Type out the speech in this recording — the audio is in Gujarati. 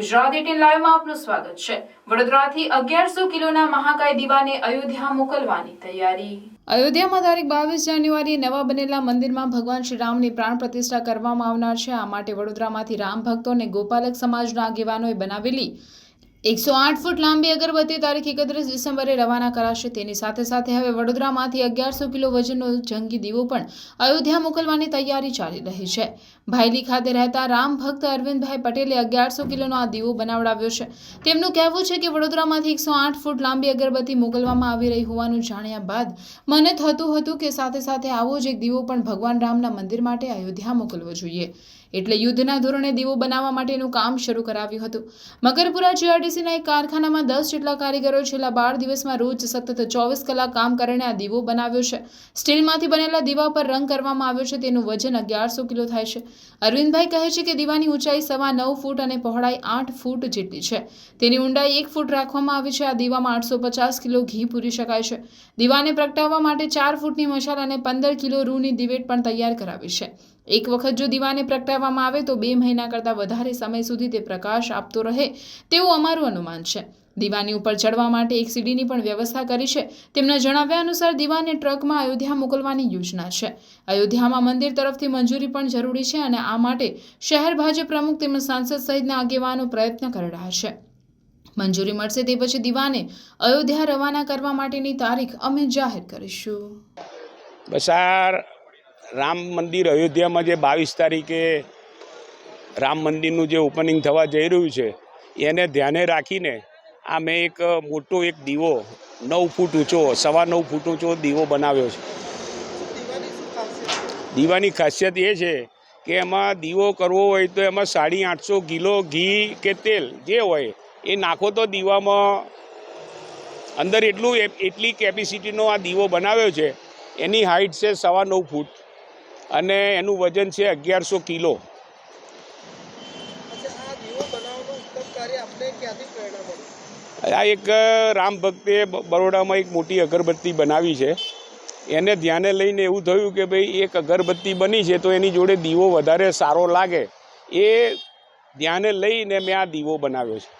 ગુજરાત એટીન લાઈવમાં આપનું સ્વાગત છે. વડોદરાથી અગિયારસો કિલોના મહાકાય દીવાને અયોધ્યા મોકલવાની તૈયારી. અયોધ્યામાં તારીખ બાવીસ જાન્યુઆરીએ નવા બનેલા મંદિરમાં ભગવાન શ્રી રામની પ્રાણ પ્રતિષ્ઠા કરવામાં આવનાર છે. આ માટે વડોદરામાંથી રામ ભક્તો અને ગોપાલક સમાજના આગેવાનોએ બનાવેલી એકસો આઠ ફૂટ લાંબી અગરબત્તી તારીખ એકત્રીસ ડિસેમ્બરે રવાના કરાશે. તેની સાથે સાથે હવે વડોદરામાંથી અગિયારસો કિલો વજનનો જંગી દીવો પણ અયોધ્યા મોકલવાની તૈયારી ચાલી રહી છે. ભાયલી ખાતે રહેતા રામ ભક્ત અરવિંદભાઈ પટેલે અગિયારસો કિલોનો આ દીવો બનાવડાવ્યો છે. તેમનું કહેવું છે કે વડોદરામાંથી એકસો આઠ ફૂટ લાંબી અગરબત્તી મોકલવામાં આવી રહી હોવાનું જાણ્યા બાદ મને થતું હતું કે સાથે સાથે આવો જ એક દીવો પણ ભગવાન રામના મંદિર માટે અયોધ્યા મોકલવો જોઈએ. એટલે યુદ્ધના ધોરણે દીવો બનાવવા માટેનું કામ શરૂ કરાવ્યું હતું. મકરપુરા જીઆરડીસીના એક કારખાનામાં દસ જેટલા કારીગરો છેલ્લા બાર દિવસમાં રોજ સતત ચોવીસ કલાક કામ કરીને આ દીવો બનાવ્યો છે. સ્ટીલમાંથી બનેલા દીવા પર રંગ કરવામાં આવ્યો છે, તેનું વજન અગિયારસો કિલો થાય છે. અરવિંદભાઈ કહે છે કે દીવાની ઊંચાઈ સવા નવ ફૂટ અને પહોળાઈ આઠ ફૂટ જેટલી છે. તેની ઊંડાઈ એક ફૂટ રાખવામાં આવી છે, આ દીવામાં આઠસો પચાસ કિલો ઘી પૂરી શકાય છે. દીવાને પ્રગટાવવા માટે ચાર ફૂટની મશાલ અને પંદર કિલો રૂની દિવેટ પણ તૈયાર કરાવી છે. એક વખત જો દીવાને પ્રગટાવવામાં આવે તો બે મહિના કરતાં વધારે સમય સુધી તે પ્રકાશ આપતો રહે તેવું અમારું અનુમાન છે. દીવાની ઉપર ચડવા માટે એક સીડીની પણ વ્યવસ્થા કરી છે. તેમના જણાવ્યા અનુસાર દીવાને ટ્રકમાં અયોધ્યા મોકલવાની યોજના છે. અયોધ્યામાં મંદિર તરફથી મંજૂરી પણ જરૂરી છે અને આ માટે શહેર ભાજપ પ્રમુખ તેમજ સાંસદ સહિતના આગેવાનો પ્રયત્ન કરી રહ્યા છે. મંજૂરી મળશે તે પછી દીવાને અયોધ્યા રવાના કરવા માટેની તારીખ અમે જાહેર કરીશું. બસ આ રામ મંદિર અયોધ્યામાં જે બાવીસ તારીખે રામ મંદિરનું જે ઓપનિંગ થવા જઈ રહ્યું છે, એને ધ્યાને રાખીને આ મેં એક મોટો એક દીવો, નવ ફૂટ ઊંચો, સવા નવ ફૂટ ઊંચો દીવો બનાવ્યો છે. દીવાની ખાસિયત એ છે કે એમાં દીવો કરવો હોય તો એમાં સાડી આઠસો કિલો ઘી કે તેલ જે હોય, એ નાખો તો દીવામાં અંદર એટલું એટલી કેપેસિટીનો આ દીવો બનાવ્યો છે, એની હાઇટ છે સવા નવ ફૂટ. અને એનું વજન છે અગિયારસો કિલો. આ એક રામ ભક્તે બરોડામાં એક મોટી અગરબત્તી બનાવી છે. એને ધ્યાને લઈને એવું થયું કે ભાઈ એક અગરબત્તી બની છે તો એની જોડે દીવો વધારે સારો લાગે. એ ધ્યાને લઈને મેં આ દીવો બનાવ્યો છે.